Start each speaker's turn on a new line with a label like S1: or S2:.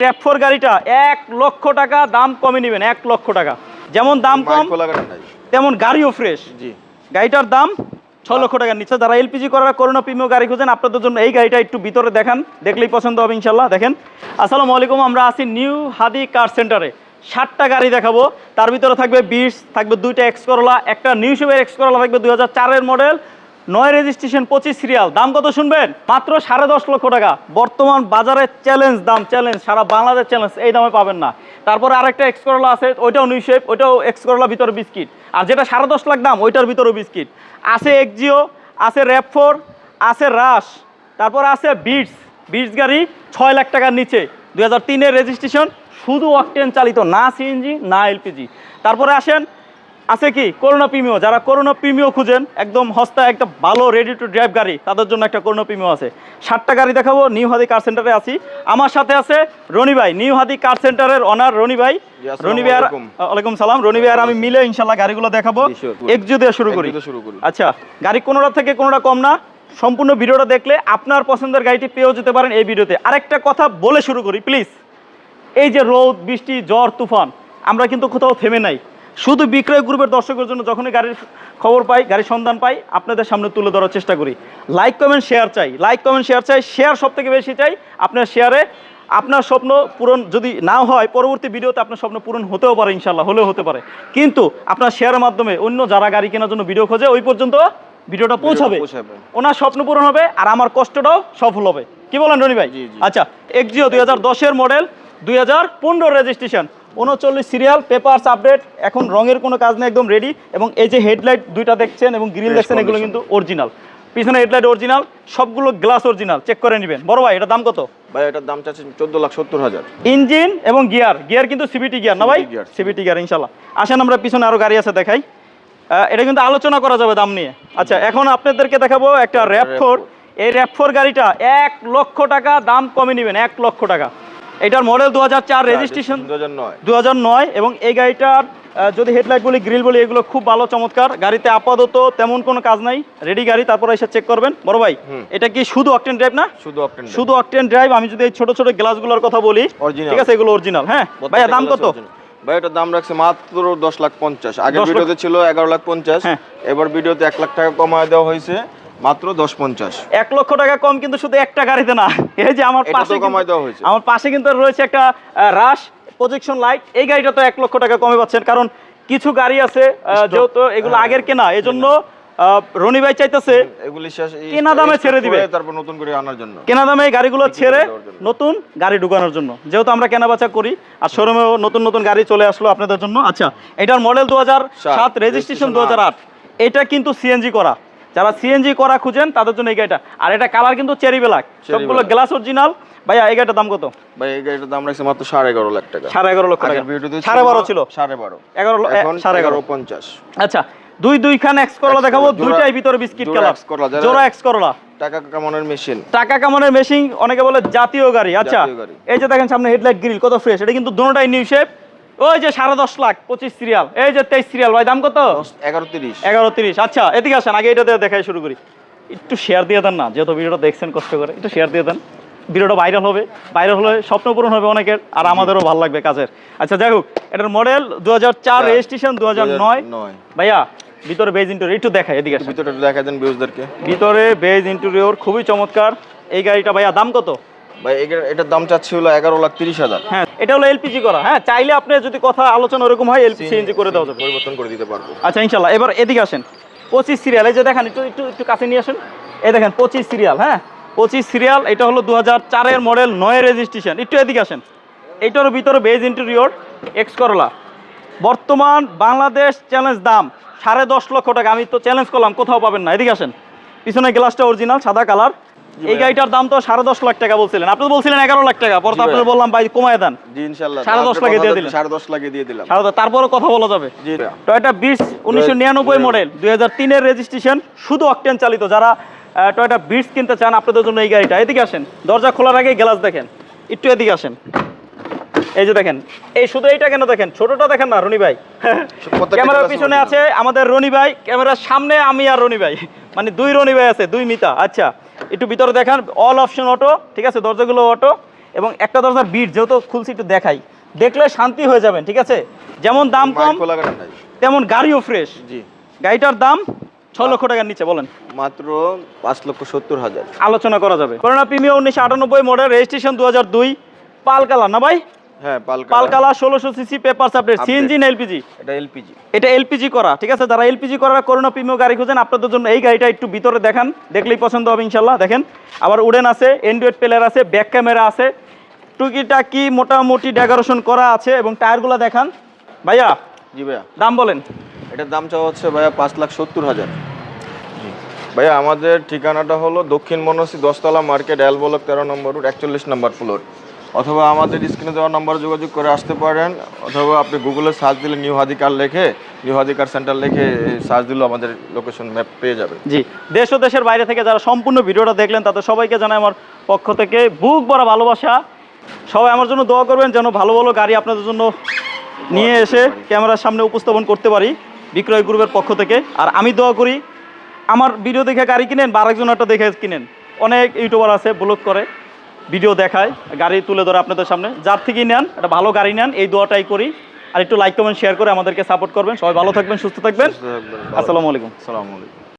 S1: Tap four গাড়িটা এক লক্ষ টাকা দাম কমে নেবেন এক লক্ষ টাকা। যেমন দাম কম তেমন গাড়িও ফ্রেশ
S2: জি।
S1: গাড়িটার দাম ছ লক্ষ টাকার নিচে। যারা এলপিজি করার করোনা প্রিমিয় গাড়ি খুঁজেন আপনাদের জন্য এই গাড়িটা একটু ভিতরে দেখান দেখলেই পছন্দ হবে ইনশাল্লাহ। দেখেন আসসালামু আলাইকুম আমরা আছি নিউ হাদি কার সেন্টারে ষাটটা গাড়ি দেখাবো। তার ভিতরে থাকবে বিশ থাকবে দুইটা এক্স করলা একটা নিউ শেপের এক্স করলা থাকবে দুই হাজার চারের মডেল নয় রেজিস্ট্রেশন পঁচিশ সিরিয়াল দাম কত শুনবেন? মাত্র সাড়ে দশ লক্ষ টাকা। বর্তমান বাজারে চ্যালেঞ্জ দাম চ্যালেঞ্জ সারা বাংলাদেশ চ্যালেঞ্জ এই দামে পাবেন না। তারপরে আরেকটা এক্স করলা আছে, ওইটাও নিউ শেপ ওইটাও এক্স করলা ভিতরে বিস্কিট আর যেটা সাড়ে দশ লাখ দাম, ওইটার ভিতরেও বিস্কিট আছে এক্সজিও আছে র্যাপফোর আছে রাশ তারপর আছে বিটস বিটস গাড়ি ছয় লাখ টাকার নিচে। দু হাজার তিনের রেজিস্ট্রেশন শুধু অকটেন চালিত, না সিএনজি না এলপিজি তারপরে আসেন আছে কি? করোনা প্রিমিও যারা করোনা প্রিমিও খুঁজেন একদম হস্তা একটা ভালো রেডি টু ড্রাইভ গাড়ি তাদের জন্য একটা করোনা প্রিমিও আছে। সাতটা গাড়ি দেখাবো নিউ হাদি কার সেন্টারে আছি। আমার সাথে আছে রনি ভাই নিউ হাদি কার সেন্টারের অনার রনি ভাই। রনি ভাই ওয়ালাইকুম সালাম। রনি ভাই আর আমি মিলে ইনশাল্লাহ গাড়িগুলো দেখাবো। একজু দিয়ে শুরু করি। আচ্ছা গাড়ি কোনোটা থেকে কোনোটা কম না। সম্পূর্ণ ভিডিওটা দেখলে আপনার পছন্দের গাড়িটি পেয়েও যেতে পারেন এই ভিডিওতে। আরেকটা কথা বলে শুরু করি প্লিজ এই যে রোদ বৃষ্টি জ্বর তুফান আমরা কিন্তু কোথাও থেমে নাই। শুধু বিক্রয় গ্রুপের দর্শকের জন্য যখনই গাড়ির খবর পাই গাড়ির সন্ধান পাই আপনাদের সামনে তুলে ধরার চেষ্টা করি। লাইক কমেন্ট শেয়ার চাই। লাইক কমেন্ট শেয়ার চাই। শেয়ার সব থেকে বেশি চাই আপনার শেয়ারে আপনার স্বপ্ন পূরণ যদি না হয় পরবর্তী ভিডিওতে আপনার স্বপ্ন পূরণ হতেও পারে ইনশাল্লাহ হলেও হতে পারে। কিন্তু আপনার শেয়ারের মাধ্যমে অন্য যারা গাড়ি কেনার জন্য ভিডিও খোঁজে ওই পর্যন্ত ভিডিওটা পৌঁছাবে। ওনার স্বপ্ন পূরণ হবে আর আমার কষ্টটাও সফল হবে। কি বলেন রনি ভাই। আচ্ছা এক্সিও দুই হাজার দশের মডেল দুই হাজার পনেরো রেজিস্ট্রেশন উনচল্লিশ সিরিয়াল পেপারস আপডেট এখন রঙের কোনো কাজ নেই একদম রেডি এবং এই যে হেডলাইট দুইটা দেখছেন এবং গ্রিল দেখছেন এগুলো কিন্তু অরিজিনাল পিছনে হেডলাইট অরিজিনাল সবগুলো গ্লাস অরিজিনাল চেক করে নেবেন। বড় ভাই এটা দাম কত?
S2: ভাই এটার দাম চাচ্ছেন চোদ্দ লাখ সত্তর হাজার।
S1: ইঞ্জিন এবং গিয়ার গিয়ার কিন্তু সিবিটি গিয়ার না ভাই?
S2: Gear,
S1: সিবিটি গিয়ার ইনশাল্লাহ আসেন আমরা পিছনে আরও গাড়ি আছে দেখাই। এটা কিন্তু আলোচনা করা যাবে দাম নিয়ে। আচ্ছা এখন আপনাদেরকে দেখাবো একটা র্যাপ ফোর এই র্যাপ ফোর গাড়িটা এক লক্ষ টাকা দাম কমে নেবেন এক লক্ষ টাকা। এটার মডেল দু হাজার চার রেজিস্ট্রেশন
S2: দু হাজার
S1: এবং এই গাড়িটার যদি হেডলাইট বলি গ্রিল বলি এগুলো খুব ভালো চমৎকার। গাড়িতে আপাতত তেমন কোনো কাজ নাই। রেডি গাড়ি তারপরে এসে চেক করবেন। বড় ভাই এটা কি শুধু অকটেন ড্রাইভ না?
S2: শুধু অপটেন
S1: শুধু অকটেন ড্রাইভ আমি যদি এই ছোট ছোট গ্লাসগুলোর কথা বলি। ঠিক আছে এগুলো অরিজিনাল হ্যাঁ? ভাইয়া দাম কত?
S2: ভাই এটার দাম রাখছে মাত্র দশ লাখ পঞ্চাশ। আগের
S1: 10 লাখ-
S2: ভিডিওতে ছিল এগারো লাখ পঞ্চাশ।
S1: হ্যাঁ।
S2: এবার ভিডিওতে এক লাখ টাকা কমায় দেওয়া হয়েছে। মাত্র দশ পঞ্চাশ।
S1: এক লক্ষ টাকা কম কিন্তু শুধু একটা গাড়িতে না। এই যে আমার পাশে কিন্তু-
S2: দেওয়া হয়েছে।
S1: আমার পাশে কিন্তু রয়েছে একটা রাশ প্রজেকশন লাইট এই গাড়িটা তো এক লক্ষ টাকা কমে পাচ্ছেন। কারণ কিছু গাড়ি আছে যেহেতু এগুলো
S2: হ্যাঁ,
S1: আগের কেনা এই জন্য রনি ভাই চাইতেছে
S2: এগুলি
S1: কেনা দামে ছেড়ে দিবে।
S2: তারপর নতুন করে আনার জন্য।
S1: কেনা দামে এই গাড়িগুলো ছেড়ে নতুন গাড়ি ঢুকানোর জন্য। যেহেতু আমরা কেনা বেচা করি আর শোরুমেও নতুন নতুন গাড়ি চলে আসলো আপনাদের জন্য। আচ্ছা এটার মডেল দু হাজার সাত
S2: সাত,
S1: রেজিস্ট্রেশন দু হাজার আট। এটা কিন্তু সিএনজি করা। যারা সিএনজি করা খুঁজেন তাদের জন্য এই গাড়িটা। আর এটা কালার কিন্তু চেরি ব্ল্যাক সবগুলো গ্লাস অরিজিনাল ভাইয়া এই গাড়িটার দাম কত?
S2: ভাই এই গাড়িটার দাম রাখছে মাত্র সাড়ে এগারো লাখ টাকা।
S1: সাড়ে এগারো লক্ষ টাকা। সাড়ে বারো ছিল
S2: সাড়ে বারো।
S1: এগারো সাড়ে এগারো।
S2: পঞ্চাশ।
S1: আচ্ছা দুই দুই দুইখান এক্স করলা দেখাবো। দুইটাই ভিতরে বিস্কিট কালার জোড়া এক্স করলা
S2: টাকা কামানোর মেশিন
S1: টাকা কামানোর মেশিন অনেকে বলে জাতীয় গাড়ি। আচ্ছা এই যে দেখেন সামনে হেডলাইট গ্রিল কত ফ্রেশ এটা কিন্তু দুটোটাই নিউ শেপ ওই যে সাড়ে দশ লাখ পঁচিশ সিরিয়াল। এই যে তেইশ সিরিয়াল ভাই দাম কত?
S2: এগারো তিরিশ।
S1: এগারো তিরিশ। আচ্ছা এদিকে আসেন আগে এটা দেখাই শুরু করি। একটু শেয়ার দিয়ে দেন না যেহেতু ভিডিওটা দেখছেন কষ্ট করে। একটু শেয়ার দিয়ে দেন। ভিডিওটা ভাইরাল হবে। ভাইরাল হলে স্বপ্ন পূরণ হবে অনেকের আর আমাদেরও ভালো লাগবে কাজের। আচ্ছা যাই হোক এটার মডেল দু হাজার চার রেজিস্ট্রেশন দু হাজার নয়।
S2: নয়।
S1: ভাইয়া ভিতরে বেজ ইন্টোরিয়র একটু দেখাই এদিকে
S2: ভিতরে দেখা দেন ভিউজদেরকে
S1: ভিতরে বেজ ইন্টেরিয়র খুবই চমৎকার। এই গাড়িটা ভাইয়া দাম কত?
S2: ভাই এটার- দাম চাচ্ছি হলো এগারো লাখ তিরিশ হাজার।
S1: হ্যাঁ এটা হলো এলপিজি করা। হ্যাঁ চাইলে আপনি যদি কথা আলোচনা ওরকম হয় এলপি সিএনজি করে দেওয়া যাবে।
S2: পরিবর্তন করে দিতে পারব।
S1: আচ্ছা ইনশাল্লাহ এবার এদিকে আসেন। পঁচিশ সিরিয়াল এই যে দেখেন একটু একটু একটু কাছে নিয়ে আসেন। এই দেখেন পঁচিশ সিরিয়াল হ্যাঁ? পঁচিশ সিরিয়াল এটা হলো দু হাজার চারের মডেল নয় রেজিস্ট্রেশন একটু এদিকে আসেন। এইটার ভিতরে বেজ ইন্টেরিয়র এক্স করলা বর্তমান বাংলাদেশ চ্যালেঞ্জ দাম সাড়ে দশ লক্ষ টাকা। আমি তো চ্যালেঞ্জ করলাম কোথাও পাবেন না। এদিকে আসেন। পিছনে গ্লাসটা অরিজিনাল সাদা কালার এই গাড়িটার দাম তো সাড়ে দশ লাখ টাকা বলছিলেন। আপনি বলছিলেন এগারো লাখ টাকা পরে তো আপনার বললাম ভাই কমায় দেন।
S2: জি ইনশাল্লাহ
S1: সাড়ে দশ লাখে দিয়ে দিলেন।
S2: সাড়ে দশ লাখে দিয়ে দিলাম।
S1: সাড়ে দশ তারপরও কথা বলা যাবে।
S2: জি
S1: টয়টা বিশ উনিশশো নিরানব্বই মডেল দুই হাজার তিনের রেজিস্ট্রেশন শুধু অকটেন চালিত। যারা টয়টা বিটস কিনতে চান আপনাদের জন্য এই গাড়িটা। এদিকে আসেন। দরজা খোলার আগে গ্লাস দেখেন। একটু এদিকে আসেন। এই যে দেখেন। এই শুধু এইটা কেন দেখেন? ছোটটা দেখেন না রনি ভাই। ক্যামেরার পিছনে আছে আমাদের রনি ভাই। ক্যামেরার সামনে আমি আর রনি ভাই। মানে দুই রনি ভাই আছে দুই মিতা। আচ্ছা। একটু ভিতরে দেখান অল অপশন অটো ঠিক আছে দরজাগুলো অটো এবং একটা দরজার বিট যেহেতু খুলছি একটু দেখাই। দেখলে শান্তি হয়ে যাবেন ঠিক আছে? যেমন দাম কম তেমন গাড়িও ফ্রেশ
S2: জি।
S1: গাড়িটার দাম ছ লক্ষ টাকার নিচে বলেন।
S2: মাত্র পাঁচ লক্ষ সত্তর হাজার।
S1: আলোচনা করা যাবে। করোনা প্রিমিয়াম উনিশশো আটানব্বই মডেল রেজিস্ট্রেশন দু হাজার দুই পাল কালার না ভাই?
S2: হ্যাঁ
S1: ষোলোশো সিসি পেপার আপডেট সিএনজি না এলপিজি?
S2: এটা এলপিজি।
S1: এটা এলপিজি করা ঠিক আছে? যারা এলপিজি করার করোনা গাড়ি খুঁজেন আপনাদের জন্য এই গাড়িটা একটু ভিতরে দেখান দেখলেই পছন্দ হবে ইনশাল্লাহ দেখেন। আবার উডেন আছে এন্ড্রয়েড প্লেয়ার আছে ব্যাক ক্যামেরা আছে। টুকিটা কি মোটামুটি ডেকোরেশন করা আছে এবং টায়ারগুলো দেখান। ভাইয়া
S2: জি ভাইয়া।
S1: দাম বলেন।
S2: এটার দাম চাওয়া হচ্ছে ভাইয়া পাঁচ লাখ সত্তর হাজার। ভাইয়া আমাদের ঠিকানাটা হলো দক্ষিণ মনসি দশতলা মার্কেট এল ব্লক তেরো নম্বর একচল্লিশ নম্বর ফ্লোর অথবা আমাদের স্ক্রিনে দেওয়া নম্বরে যোগাযোগ করে আসতে পারেন, অথবা আপনি গুগলে সার্চ দিলে নিউ হাদিকার লেখে নিউ হাদিকার সেন্টার লেখে সার্চ দিলেও আমাদের লোকেশন ম্যাপ পেয়ে যাবে।
S1: জি, দেশ ও দেশের বাইরে থেকে যারা সম্পূর্ণ ভিডিওটা দেখলেন, তাদের সবাইকে জানাই আমার পক্ষ থেকে বুক ভরা ভালোবাসা। সবাই আমার জন্য দোয়া করবেন যেন ভালো ভালো গাড়ি আপনাদের জন্য নিয়ে এসে ক্যামেরার সামনে উপস্থাপন করতে পারি বিক্রয় গ্রুপের পক্ষ থেকে। আর আমি দোয়া করি, আমার ভিডিও দেখে গাড়ি কিনেন বা আরেকজন একটা দেখে কিনেন। অনেক ইউটিউবার আছে ব্লগ করে। ভিডিও দেখায় গাড়ি তুলে ধরে আপনাদের সামনে। যার থেকেই নেন একটা ভালো গাড়ি নেন এই দোয়াটাই করি। আর একটু লাইক কমেন্ট শেয়ার করে আমাদেরকে সাপোর্ট করবেন। সবাই ভালো থাকবেন সুস্থ থাকবেন। আসসালামু আলাইকুম।
S2: আসসালামু আলাইকুম।